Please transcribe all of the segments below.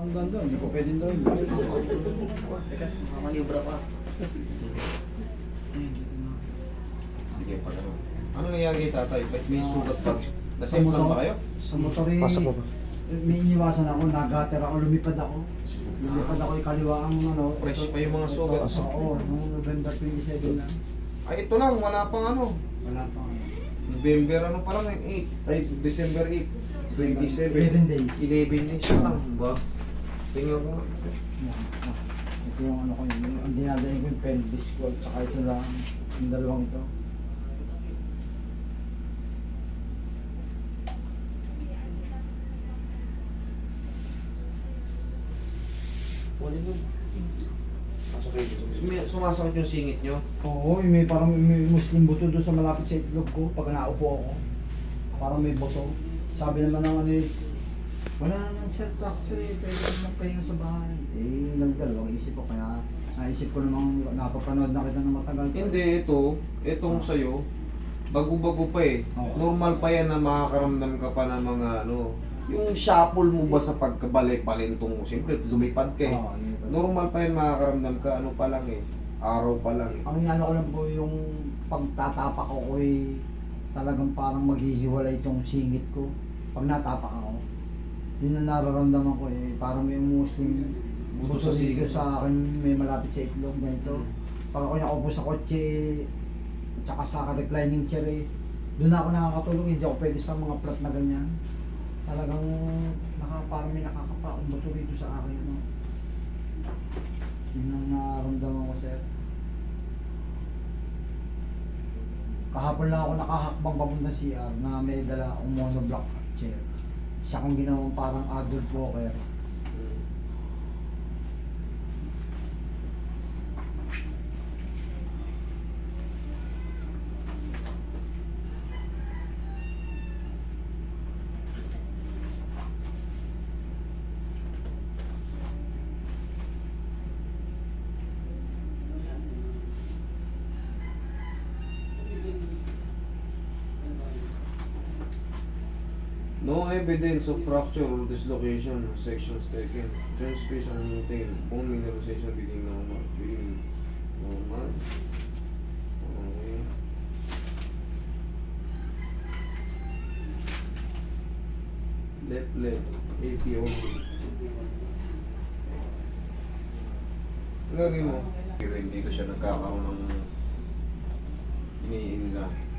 Hanggang doon, hindi ko pwedeng doon. Teka, mamanibra pa. Sige, pag ano. Ano nangyari kay tatay? Ba't may sugat pa? Motor- ba kayo? Sa motor eh, Pasok mo ba? may iniwasan ako, nagater ako, lumipad ako. Lumipad ako yung kaliwa ang ano. Fresh ito- pa yung mga ito- sugat. Oo, noong November 27 na. Ay, ito lang. Wala pang ano. Wala pa. November ano pa lang yung 8. Ay, December 8. 27. 11 days. 11 days pa lang ba? Tingnan ko Ito yung ano ko yun. Ang dinadayin ko yung pelvis ko at saka ito lang. Yung dalawang ito. Wala mo. Pasok kayo dito. Sumasakit yung singit nyo. Oo, may parang may Muslim buto doon sa malapit sa itlog ko pag naupo ako. Parang may buto. Sabi naman ng ano eh, wala naman sir, actually, pwede naman pahinga sa bahay. Eh, nagdalawang isip ko kaya naisip ko namang napapanood na kita ng matagal pa. Hindi, ito. Itong sa'yo. Bago-bago pa eh. Oo. Normal pa yan na makakaramdam ka pa ng mga ano. Yung shuffle mo ba sa pagkabalik palintong mo? Siyempre, lumipad ka eh. Oo. Normal pa yan makakaramdam ka. Ano pa lang eh. Araw pa lang eh. Ang inano ko lang po yung pagtatapak ko ko eh, talagang parang maghihiwalay itong singit ko. Pag natapak ako, yun ang nararamdaman ko eh. Parang may Muslim Buto sa singit. sa akin, may malapit sa itlog na ito. Pag ako nakaupo sa kotse, at saka sa reclining chair eh, doon ako nakakatulog, hindi ako pwede sa mga flat na ganyan. Talagang naka, parang may nakakapaong buto dito sa akin. Ano. Yun ang nararamdaman ko, sir. Kahapon lang ako nakahakbang papunta CR na may dala akong monoblock chair. Siya kong ginawang parang adult walker. No evidence of fracture or dislocation or sections taken. Joint space are maintained. Bone mineralization being normal. Being normal. Okay. Left leg. APO. Ang gagawin mo? Even dito siya nagkakaroon ng iniinla.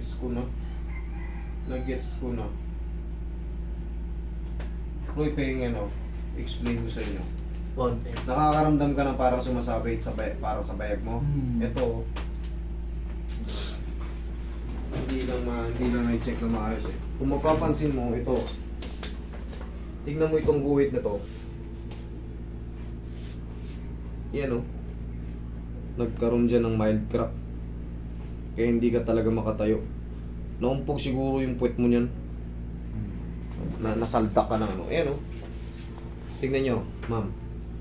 Gets ko na. Na-gets ko na. Roy, pahinga no. Explain ko sa inyo. Konti. Nakakaramdam ka ng parang sumasabit sa bay parang sa bayag mo. Hmm. Ito. Hindi lang ma hindi lang na-check na maayos eh. Kung mapapansin mo, ito. Tingnan mo itong guhit na to. Yan oh. Nagkaroon dyan ng mild crack. Kaya hindi ka talaga makatayo. Naumpog siguro yung puwet mo niyan. Na nasalda ka na ano. Ayan oh. Tingnan nyo, ma'am.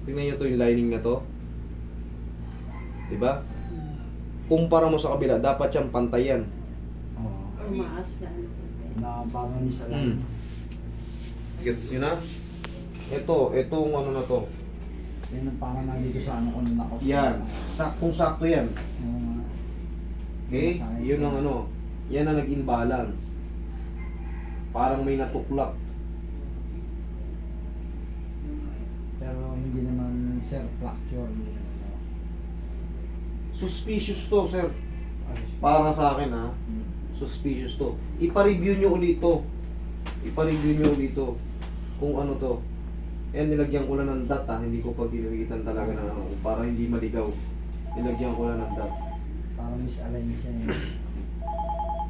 Tingnan nyo to yung lining na to. Diba? Kumpara mo sa kabila, dapat yan pantayan. Oo. Tumaas na ano. na parang ni sa Mm. Gets nyo na? Ito, itong ano na to. Yan ang parang nandito sa ano ko na nakos. Yan. Saktong sakto yan. Oo nga. Okay? Yun ang ano. Yan ang nag-imbalance. Parang may natuklak. Pero hindi naman sir fracture. Hindi naman. Suspicious to, sir. Ayos. Para sa akin, ha? Mm. Suspicious to. Ipa-review nyo ulit to. Ipa-review nyo ulit to. Kung ano to. Eh, nilagyan ko lang ng dot, ha? Hindi ko pa ginagitan talaga ng ano. Para hindi maligaw. Nilagyan ko lang ng dot. Parang misalign siya. eh.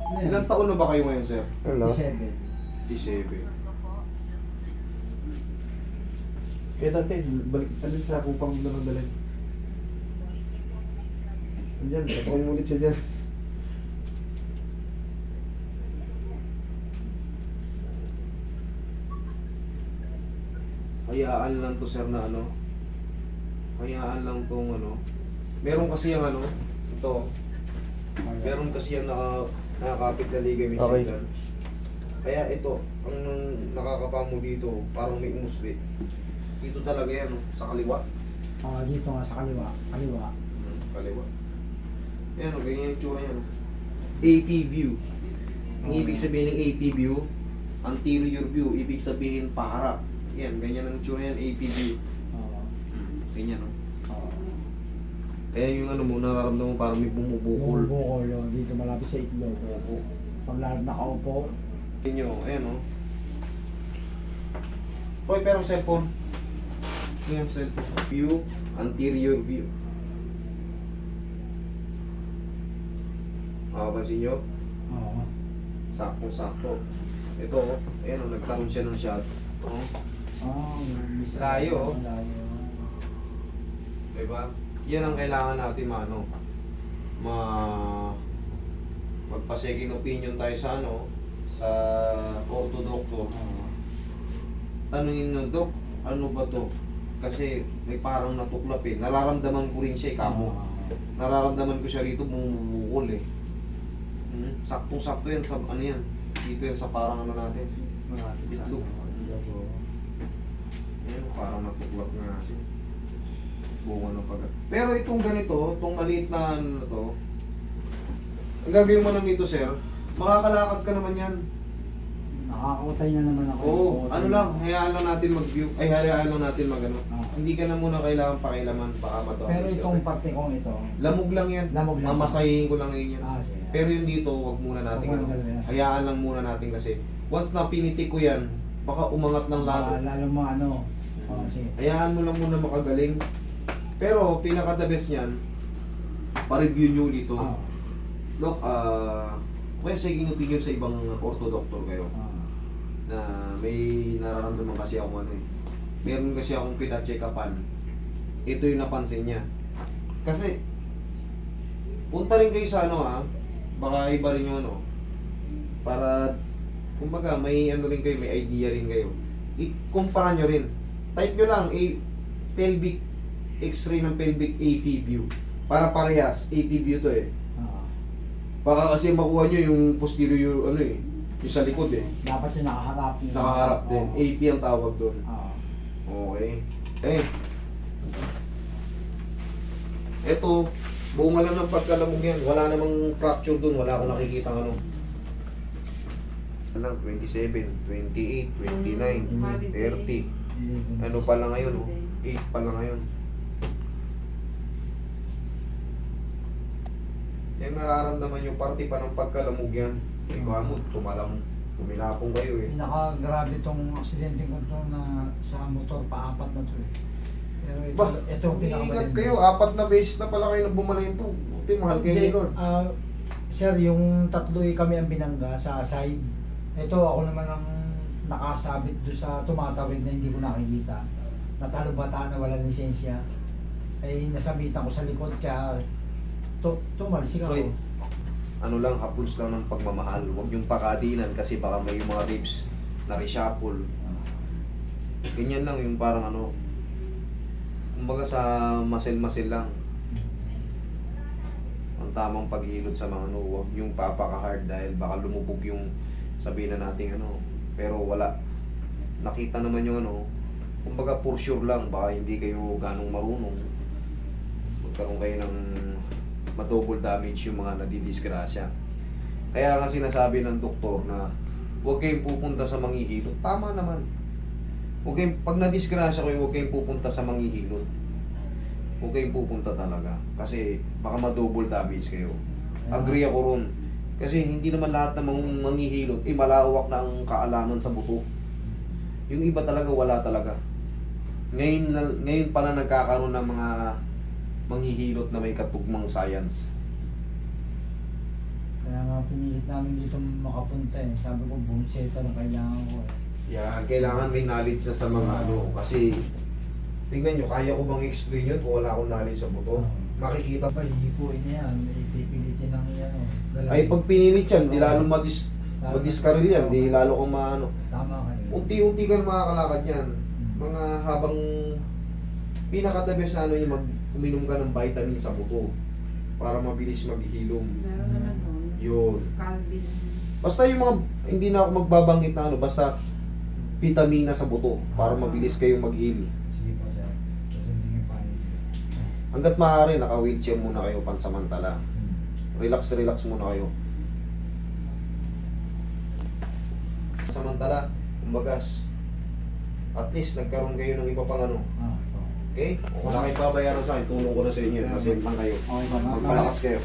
Ano Ilang taon na ba kayo ngayon, sir? Hello? 57. 57. Eh dati, balik alin sa kupang mo naman dalhin. Andyan, patukoy mo ulit siya dyan. Hayaan lang to sir na ano. Hayaan lang tong ano. Meron kasi yung ano, ito. Meron kasi yung naka, nakakapit na ligament Okay. dyan. Kaya ito, ang nakakapa mo dito, parang may umusli. Dito talaga yan, oh, sa kaliwa. Ah, dito nga sa kaliwa. Kaliwa. Hmm, kaliwa. Yan, oh, ganyan yung tsura yan. oh. AP view. Ang ibig sabihin ng AP view, anterior view, ibig sabihin paharap. Yan, ganyan ang tsura yan, AP view. Oo. Ganyan, oh. Oo. Kaya yung ano mo, nararamdaman mo parang may bumubukol. Bukol, yun, dito malapit sa itlog. Opo. Pag lahat nakaupo, Tingin nyo, ayan o. Hoy, pero cellphone. Yung cellphone. View, anterior view. Makapansin nyo? oo. Sakto-sakto. Ito, oh. ayan o, nagkaroon siya ng shot. Oh. Ah, bisa. Layo, oh. Layo. Diba? Yan ang kailangan natin maano. Ma magpa-second opinion tayo sa ano, sa ortho doctor. Tanungin nyo, Dok, ano ba to? Kasi may parang natuklap eh. Nararamdaman ko rin siya eh, kamo. Nararamdaman ko siya rito, bumubukol eh. Hmm? Sakto-sakto yan sa ano yan. Dito yan sa parang ano natin. Itlog. ano. Ayan, parang natuklap nga siya. Bunga ng pag Pero itong ganito, itong maliit na ano to, ang gagawin mo lang dito, sir, makakalakad ka naman yan. Nakakautay na naman ako. Oo, ano lang, hayaan lang natin mag-view. Ay, hayaan lang natin mag ano. Ah. Hindi ka na muna kailangan pakilaman, baka matawa. Pero itong parte kong ito, Lamog lang yan. Lamog lang. Mamasahin ko lang yun yan. ah, sige. Pero yung dito, wag muna natin. Wag muna ano. Hayaan lang muna natin kasi once na pinitik ko yan, baka umangat ng lalo. Ah, lalo mo ano. Oo, sige. Hayaan mo lang muna makagaling. Pero pinaka the best niyan, pa-review nyo ulit ito. Ah, Look, ah, kaya second opinion sa ibang ortho doctor kayo ah. na may nararamdaman kasi ako ano eh. Meron kasi akong pina-check upan. Ito yung napansin niya. Kasi, punta rin kayo sa ano ha, baka iba rin yung ano, para, kumbaga, may ano rin kayo, may idea rin kayo. I-kumpara nyo rin. Type nyo lang, a pelvic, x-ray ng pelvic AV view. Para parehas, AV view to eh. ah. Baka kasi makuha nyo yung posterior, ano eh, yung sa likod eh. Dapat yung nakaharap. Yung Nakaharap din. Oo. AP ang tawag doon. Ah. Okay. Eh. Ito, bunga lang ng pagkalamog yan. Wala namang fracture doon. Wala akong nakikita ano. Lang, 27, 28, 29, 30. Ano pa lang ngayon, oh. 8 pa lang ngayon. Yan nararamdaman yung parte pa ng pagkalamog yan. Ikaw mo, tumalam, tumilapong kayo eh. Pinaka-grabe itong aksidente ko to na sa motor, paapat na to eh. Pero ito, Ba, ito ang Ingat pinakamalindi. kayo, apat na beses na pala kayo bumalik ito. Buti, mahal kayo ni Hindi, Lord. ah, sir, yung tatlo eh kami ang binangga sa side. Ito, ako naman ang nakasabit do sa tumatawid na hindi ko nakikita. Natalubata na wala lisensya. Ay, nasabitan ko sa likod kaya to, tumalsik ako. Ano lang, hapuls lang ng pagmamahal. Huwag yung pakadinan kasi baka may mga ribs na reshuffle. Ganyan lang yung parang ano, kumbaga sa muscle-muscle lang. Ang tamang paghilot sa mga ano, huwag yung papaka-hard dahil baka lumubog yung sabihin na natin ano. Pero wala. Nakita naman yung ano, kumbaga for sure lang, baka hindi kayo ganong marunong. Magkaroon kayo ng ma-double damage yung mga nadidisgrasya. Kaya nga sinasabi ng doktor na huwag kayong pupunta sa manghihilot. Tama naman. Huwag kayong, pag nadisgrasya kayo, huwag kayong pupunta sa manghihilot. Huwag kayong pupunta talaga. Kasi baka ma-double damage kayo. Agree ako ron. Kasi hindi naman lahat ng mga manghihilot, eh malawak na ang kaalaman sa buto. Yung iba talaga, wala talaga. Ngayon, ngayon pa na nagkakaroon ng mga manghihilot na may katugmang science. Kaya nga pinilit namin dito makapunta eh. Sabi ko, boom setter ang kailangan ko eh. Yan, kailangan may knowledge na sa mga ano, kasi Tingnan nyo, kaya ko bang i-explain yun kung wala akong knowledge sa buto? Makikita Pa, hihipuin niya yan. Ipipilitin ng yan. oh. Ay, pag pinilit yan, di lalo madis, madiskaril yan, di lalo kang maano. Tama kayo. Unti-unti ka na makakalakad yan. Mga habang pinaka-the best ano yung mag uminom ka ng vitamin sa buto para mabilis maghilom. Meron naman nun. Yun. Calvin. Basta yung mga, hindi na ako magbabanggit na ano, basta vitamina sa buto para mabilis kayong mag-heal. Sige po, sir. Susundin yung panig. Hanggat maaari, naka-wheelchair muna kayo pansamantala. Relax, relax muna kayo. Samantala, kumbagas, at least nagkaroon kayo ng iba pang ano. Ah. Okay? Kung wala kayong babayaran sa akin, tulong ko na sa inyo. Kasi lang kayo. Okay? Magpalakas kayo.